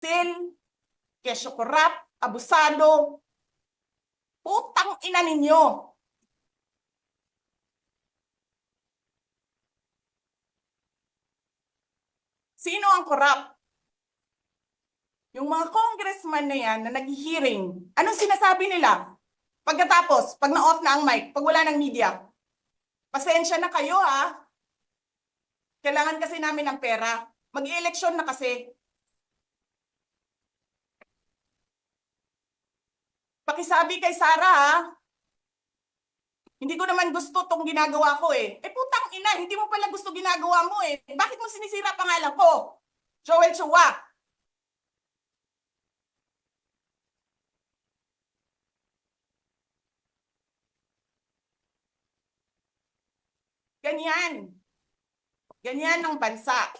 Sil, kesyo korap, abusado. Putang ina ninyo. Sino ang korap? Yung mga congressman na yan na nag-hearing, anong sinasabi nila? Pagkatapos, pag na-off na ang mic, pag wala ng media, pasensya na kayo ha. Kailangan kasi namin ng pera. Mag-eleksyon na kasi. Pakisabi kay Sara ha. Hindi ko naman gusto tong ginagawa ko eh. Eh putang ina, hindi mo pala gusto ginagawa mo eh. Bakit mo sinisira pangalan ko? Joel Chua. Ganyan. Ganyan ang bansa.